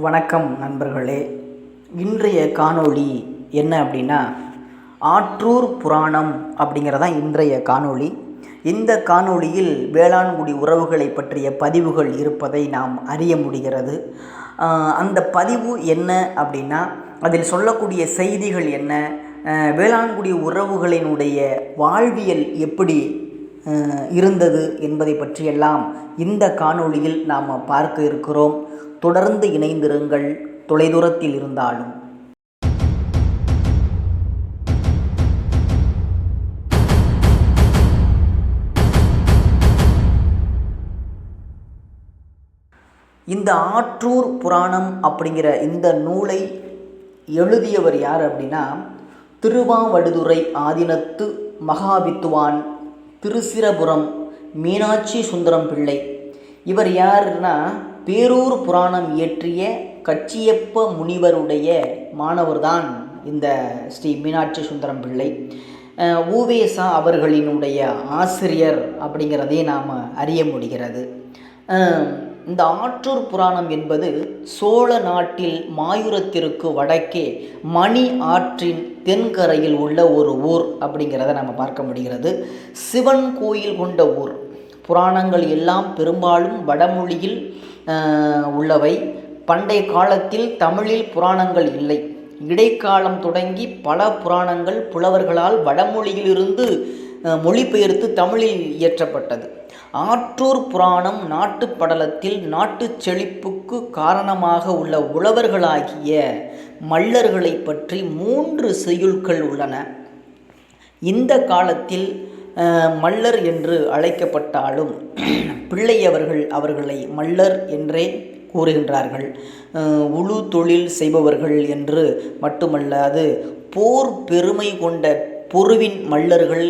வணக்கம் நண்பர்களே. இன்றைய காணொளி என்ன அப்படின்னா ஆற்றூர் புராணம் அப்படிங்கிறதான் இன்றைய காணொளி. இந்த காணொளியில் வேளாண்குடி உறவுகளை பற்றிய பதிவுகள் இருப்பதை நாம் அறிய முடிகிறது. அந்த பதிவு என்ன அப்படின்னா அதில் சொல்லக்கூடிய செய்திகள் என்ன? வேளாண்குடி உறவுகளினுடைய வாழ்வியல் எப்படி இருந்தது என்பதை பற்றியெல்லாம் இந்த காணொளியில் நாம் பார்க்க இருக்கிறோம். தொடர்ந்து இணைந்திருங்கள் தொலைதூரத்தில் இருந்தாலும். இந்த ஆற்றூர் புராணம் அப்படிங்கிற இந்த நூலை எழுதியவர் யார் அப்படின்னா திருவாவடுதுறை ஆதீனத்து மகாவித்துவான் திருசிரபுரம் மீனாட்சி சுந்தரம் பிள்ளை. இவர் யாருன்னா பேரூர் புராணம் இயற்றிய கச்சியப்ப முனிவருடைய மாணவர்தான் இந்த ஸ்ரீ மீனாட்சி சுந்தரம் பிள்ளை. ஊவேசா அவர்களினுடைய ஆசிரியர் அப்படிங்கிறதையும் நாம் அறிய முடிகிறது. இந்த ஆற்றூர் புராணம் என்பது சோழ நாட்டில் மாயூரத்திற்கு வடக்கே மணி ஆற்றின் தென்கரையில் உள்ள ஒரு ஊர் அப்படிங்கிறத நம்ம பார்க்க முடிகிறது. சிவன் கோயில் கொண்ட ஊர். புராணங்கள் எல்லாம் பெரும்பாலும் வடமொழியில் உள்ளவை. பண்டைய காலத்தில் தமிழில் புராணங்கள் இல்லை. இடைக்காலம் தொடங்கி பல புராணங்கள் புலவர்களால் வடமொழியிலிருந்து மொழிபெயர்த்து தமிழில் இயற்றப்பட்டது. ஆற்றூர் புராணம் நாட்டுப்படலத்தில் படலத்தில் செழிப்புக்கு காரணமாக உள்ள உழவர்களாகிய மல்லர்களை பற்றி மூன்று செய்யுள்கள் உள்ளன. இந்த காலத்தில் மல்லர் என்று அழைக்கப்பட்டாலும் பிள்ளை அவர்கள் அவர்களை மல்லர் என்றே கூறுகின்றார்கள். உழு தொழில் செய்பவர்கள் என்று மட்டுமல்லாது போர் பெருமை கொண்ட பொருவின் மல்லர்கள்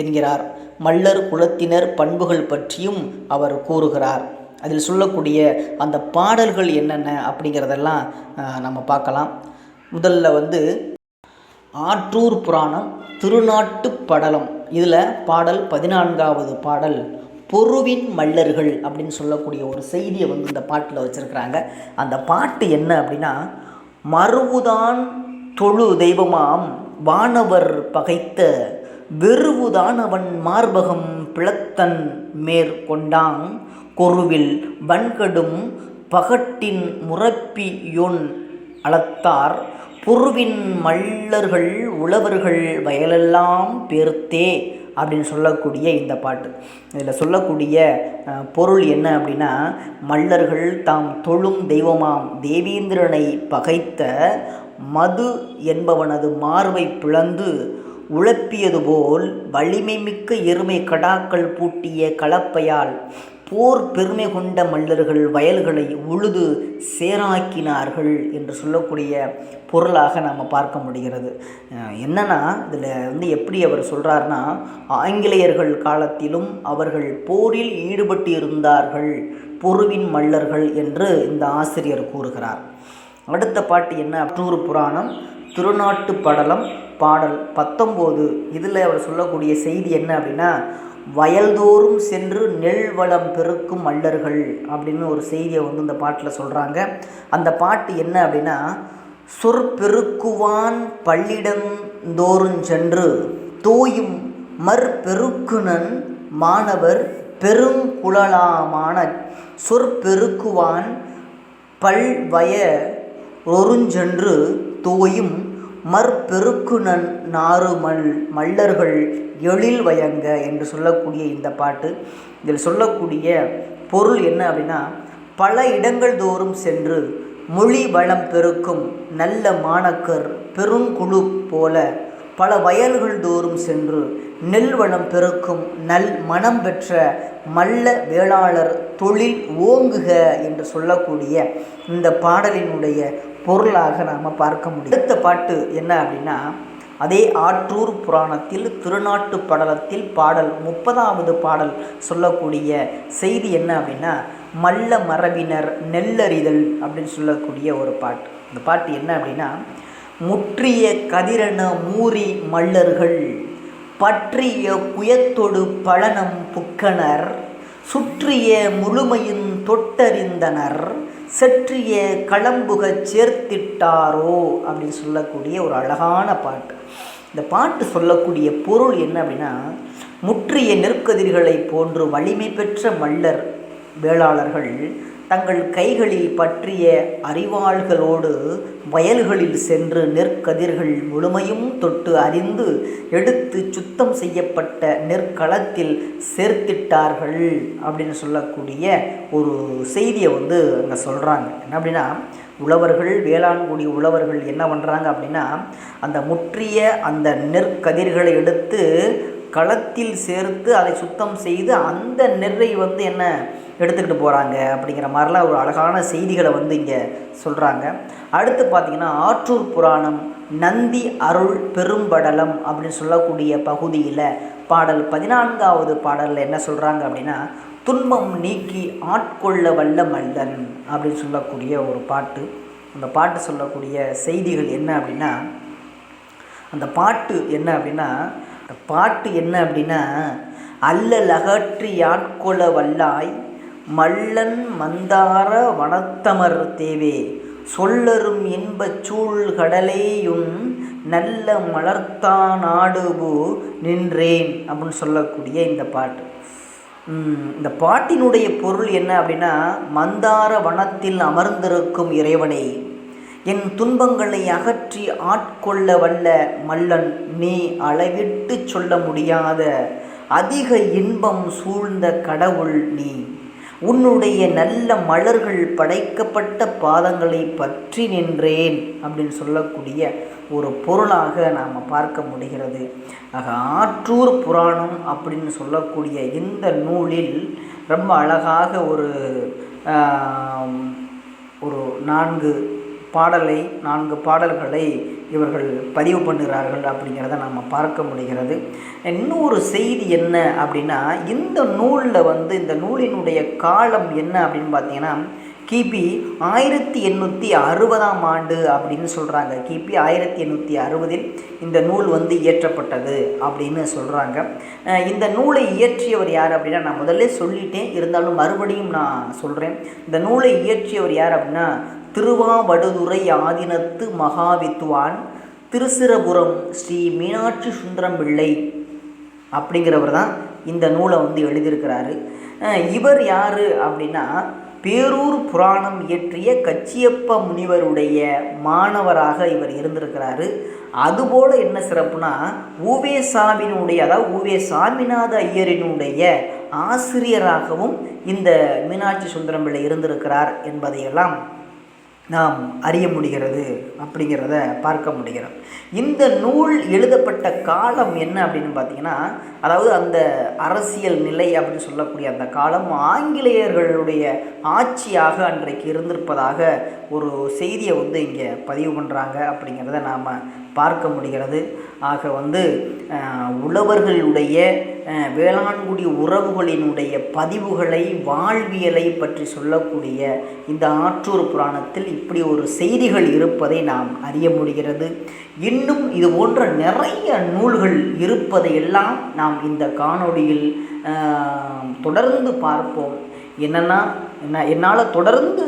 என்கிறார். மல்லர் குலத்தினர் பண்புகள் பற்றியும் அவர் கூறுகிறார். அதில் சொல்லக்கூடிய அந்த பாடல்கள் என்னென்ன அப்படிங்கிறதெல்லாம் நம்ம பார்க்கலாம். முதல்ல வந்து ஆற்றூர் புராணம் திருநாட்டு படலம். இதில் பாடல் பதினான்காவது பாடல் பொருவின் மல்லர்கள் அப்படின்னு சொல்லக்கூடிய ஒரு செய்தியை வந்து இந்த பாட்டில் வச்சுருக்கிறாங்க. அந்த பாட்டு என்ன அப்படின்னா மறுவுதான் தொழு தெய்வமாம் வானவர் பகைத்த வெறுவுதான் அவன் மார்பகம் பிளத்தன் மேற்கொண்டாங் கொருவில் வன்கடும் பகட்டின் முரப்பியொன் அளத்தார் புருவின் மல்லர்கள் உழவர்கள் வயலெல்லாம் பேர்த்தே அப்படின்னு சொல்லக்கூடிய இந்த பாட்டு. இதில் சொல்லக்கூடிய பொருள் என்ன அப்படின்னா மல்லர்கள் தாம் தொழும் தெய்வமாம் தேவேந்திரனை பகைத்த மது என்பவனது மார்பை பிளந்து உழப்பியது போல் வலிமை மிக்க எருமை கடாக்கள் பூட்டிய கலப்பையால் போர் பெருமை கொண்ட மல்லர்கள் வயல்களை உழுது சேராக்கினார்கள் என்று சொல்லக்கூடிய பொருளாக நாம் பார்க்க முடிகிறது. என்னென்னா என்னன்னா இதில் வந்து எப்படி அவர் சொல்கிறாருன்னா ஆங்கிலேயர்கள் காலத்திலும் அவர்கள் போரில் ஈடுபட்டு இருந்தார்கள் பொருவின் மல்லர்கள் என்று இந்த ஆசிரியர் கூறுகிறார். அடுத்த பாட்டு என்ன? அற்றூறு புராணம் திருநாட்டு படலம் பாடல் பத்தொம்போது. இதில் அவர் சொல்லக்கூடிய செய்தி என்ன அப்படின்னா வயல்தோறும் சென்று நெல் வளம் பெருக்கும் மல்லர்கள் அப்படின்னு ஒரு செய்தியை வந்து இந்த பாட்டில் சொல்கிறாங்க அந்த பாட்டு என்ன அப்படின்னா சொற்பெருக்குவான் பள்ளிடந்தோறும் சென்று தோயும் மற்பெருக்குனன் மாணவர் பெருங்குழலாமான சொற்பெருக்குவான் பல்வய ஒருஞ்சென்று தோயும் மற்பெருக்குனன் நாறுமல் மல்லர்கள் எழில் வயங்க என்று சொல்லக்கூடிய இந்த பாட்டு. இதில் சொல்லக்கூடிய பொருள் என்ன அப்படின்னா பல இடங்கள் தோறும் சென்று மொழி வளம் பெருக்கும் நல்ல மாணக்கர் பெருங்குழு போல பல வயல்கள் தோறும் சென்று நெல் வளம் பெருக்கும் நல் மனம் பெற்ற மல்ல வேளாளர் தொழில் ஓங்குக என்று சொல்லக்கூடிய இந்த பாடலினுடைய பொருளாக நாம் பார்க்க முடியும். அடுத்த பாட்டு என்ன அப்படின்னா அதே ஆற்றூர் புராணத்தில் திருநாட்டு படலத்தில் பாடல் முப்பதாவது பாடல் சொல்லக்கூடிய செய்தி என்ன அப்படின்னா மல்ல மரபினர் நெல்லறிதல் அப்படின்னு சொல்லக்கூடிய ஒரு பாட்டு. இந்த பாட்டு என்ன அப்படின்னா முற்றிய கதிரன மூரி மல்லர்கள் பற்றிய குயத்தொடு பழனம் புக்கனர். சுற்றிய முழுமையின் தொட்டறிந்தனர். சற்றிய களம்புகச் சேர்த்திட்டாரோ அப்படின்னு சொல்லக்கூடிய ஒரு அழகான பாட்டு. இந்த பாட்டு சொல்லக்கூடிய பொருள் என்ன அப்படின்னா முற்றிய நெற்கதிர்களை போன்று வலிமை பெற்ற மல்லர் வேளாளர்கள் தங்கள் கைகளில் பற்றிய அறிவாள்களோடு வயல்களில் சென்று நெற்கதிர்கள் முழுமையும் தொட்டு அறிந்து எடுத்து சுத்தம் செய்யப்பட்ட நெற்களத்தில் சேர்த்திட்டார்கள் அப்படின்னு சொல்லக்கூடிய ஒரு செய்தியை வந்து அங்கே சொல்கிறாங்க என்ன அப்படின்னா உழவர்கள் வேளாண்குடி உழவர்கள் என்ன பண்ணுறாங்க அப்படின்னா அந்த முற்றிய அந்த நெற்கதிர்களை எடுத்து களத்தில் சேர்த்து அதை சுத்தம் செய்து அந்த நெல்லை வந்து என்ன எடுத்துக்கிட்டு போகிறாங்க அப்படிங்கிற மாதிரிலாம் ஒரு அழகான செய்திகளை வந்து இங்கே சொல்கிறாங்க அடுத்து பார்த்திங்கன்னா ஆற்றூர் புராணம் நந்தி அருள் பெரும்படலம் அப்படின்னு சொல்லக்கூடிய பகுதியில் பாடல் பதினான்காவது பாடலில் என்ன சொல்கிறாங்க அப்படின்னா துன்பம் நீக்கி ஆட்கொள்ள வல்ல மல்லன் அப்படின்னு சொல்லக்கூடிய ஒரு பாட்டு. அந்த பாட்டு சொல்லக்கூடிய செய்திகள் என்ன அப்படின்னா அந்த பாட்டு என்ன அப்படின்னா அந்த பாட்டு என்ன அப்படின்னா அல்லல் அகற்றி யாட்கொள வல்லாய் மல்லன் மந்தார வனத்தமர் தேவே சொல்லரும் இன்பச் சூழ் கடலேயும் நல்ல மலர்த்தானாடுபு நின்றேன் அப்படின்னு சொல்லக்கூடிய இந்த பாட்டு. இந்த பாட்டினுடைய பொருள் என்ன அப்படின்னா மந்தார வனத்தில் அமர்ந்திருக்கும் இறைவனை. என் துன்பங்களை அகற்றி ஆட்கொள்ள வல்ல மல்லன் நீ அளவிட்டு சொல்ல முடியாத அதிக இன்பம் சூழ்ந்த கடவுள் நீ. உன்னுடைய நல்ல மலர்கள் படைக்கப்பட்ட பாதங்களை பற்றி நின்றேன் அப்படின்னு சொல்லக்கூடிய ஒரு பொருளாக நாம் பார்க்க முடிகிறது. ஆக ஆற்றூர் புராணம் அப்படின்னு சொல்லக்கூடிய இந்த நூலில் ரொம்ப அழகாக ஒரு ஒரு நான்கு பாடலை நான்கு பாடல்களை இவர்கள் பதிவு பண்ணுகிறார்கள் அப்படிங்கிறத நாம் பார்க்க முடிகிறது. இன்னொரு செய்தி என்ன அப்படின்னா இந்த நூலில் வந்து இந்த நூலினுடைய காலம் என்ன அப்படின்னு பார்த்தீங்கன்னா கிபி ஆயிரத்தி எண்ணூற்றி அறுபதாம் ஆண்டு அப்படின்னு சொல்கிறாங்க கிபி ஆயிரத்தி எண்ணூற்றி அறுபதில் இந்த நூல் வந்து இயற்றப்பட்டது அப்படின்னு சொல்கிறாங்க இந்த நூலை இயற்றியவர் யார் அப்படின்னா நான் முதல்ல சொல்லிட்டேன் இருந்தாலும் மறுபடியும் நான் சொல்கிறேன் இந்த நூலை இயற்றியவர் யார் அப்படின்னா திருவாவடுதுறை ஆதினத்து மகாவித்வான் திருசிரபுரம் ஸ்ரீ மீனாட்சி சுந்தரம் பிள்ளை அப்படிங்கிறவர் தான் இந்த நூலை வந்து எழுதியிருக்கிறாரு. இவர் யார் அப்படின்னா பேரூர் புராணம் இயற்றிய கச்சியப்ப முனிவருடைய மாணவராக இவர் இருந்திருக்கிறாரு. அதுபோல் என்ன சிறப்புனா ஊவே சாமினுடைய அதாவது ஊவே சாமிநாத ஐயரினுடைய ஆசிரியராகவும் இந்த மீனாட்சி சுந்தரம்பிள்ளை இருந்திருக்கிறார் என்பதையெல்லாம் நாம் அறிய முடிகிறது அப்படிங்கிறத பார்க்க முடிகிறோம் இந்த நூல் எழுதப்பட்ட காலம் என்ன அப்படின்னு பார்த்தீங்கன்னா அதாவது அந்த அரசியல் நிலை அப்படின்னு சொல்லக்கூடிய அந்த காலம் ஆங்கிலேயர்களுடைய ஆட்சியாக அன்றைக்கு இருந்திருப்பதாக ஒரு செய்தியை வந்து இங்கே பதிவு பண்ணுறாங்க அப்படிங்கிறத நாம் பார்க்க முடிகிறது. ஆக வந்து உழவர்களுடைய வேளாண்குடி உறவுகளினுடைய பதிவுகளை வாழ்வியலை பற்றி சொல்லக்கூடிய இந்த ஆற்றூர் புராணத்தில் இப்படி ஒரு செய்திகள் இருப்பதை நாம் அறிய முடிகிறது. இன்னும் இது போன்ற நிறைய நூல்கள் இருப்பதையெல்லாம் நாம் இந்த காணொளியில் தொடர்ந்து பார்ப்போம். என்னென்னா என்ன என்னால் தொடர்ந்து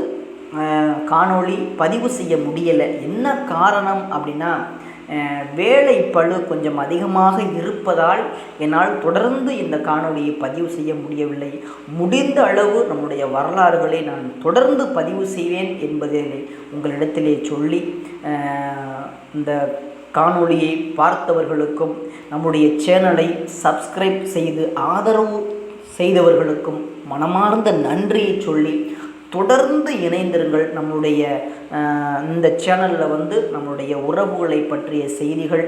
காணொளி பதிவு செய்ய முடியலை. என்ன காரணம் அப்படின்னா வேலை பழு கொஞ்சம் அதிகமாக இருப்பதால் என்னால் தொடர்ந்து இந்த காணொலியை பதிவு செய்ய முடியவில்லை. முடிந்த அளவு நம்முடைய வரலாறுகளை நான் தொடர்ந்து பதிவு செய்வேன் என்பதை உங்களிடத்திலே சொல்லி இந்த காணொளியை பார்த்தவர்களுக்கும் நம்முடைய சேனலை சப்ஸ்கிரைப் செய்து ஆதரவு செய்தவர்களுக்கும் மனமார்ந்த நன்றியை சொல்லி தொடர்ந்து இணைந்திருங்கள். நம்மளுடைய இந்த சேனலில் வந்து நம்மளுடைய உறவுகளை பற்றிய செய்திகள்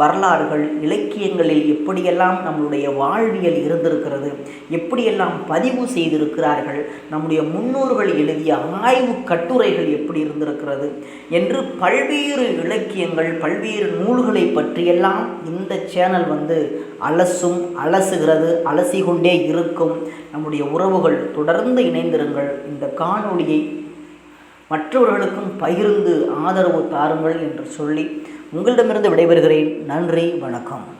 வரலாறுகள் இலக்கியங்களில் எப்படியெல்லாம் நம்மளுடைய வாழ்வியல் இருந்திருக்கிறது எப்படியெல்லாம் பதிவு செய்திருக்கிறார்கள் நம்முடைய முன்னோர்கள் எழுதிய ஆய்வு கட்டுரைகள் எப்படி இருந்திருக்கிறது என்று பல்வேறு இலக்கியங்கள் பல்வேறு நூல்களை பற்றியெல்லாம் இந்த சேனல் வந்து அலசும் அலசுகிறது அலசிக்கொண்டே இருக்கும். நம்முடைய உறவுகள் தொடர்ந்து இணைந்திருங்கள். இந்த காணொளியை மற்றவர்களுக்கும் பகிர்ந்து ஆதரவு தாருங்கள் என்று சொல்லி உங்களிடமிருந்து விடைபெறுகிறேன். நன்றி வணக்கம்.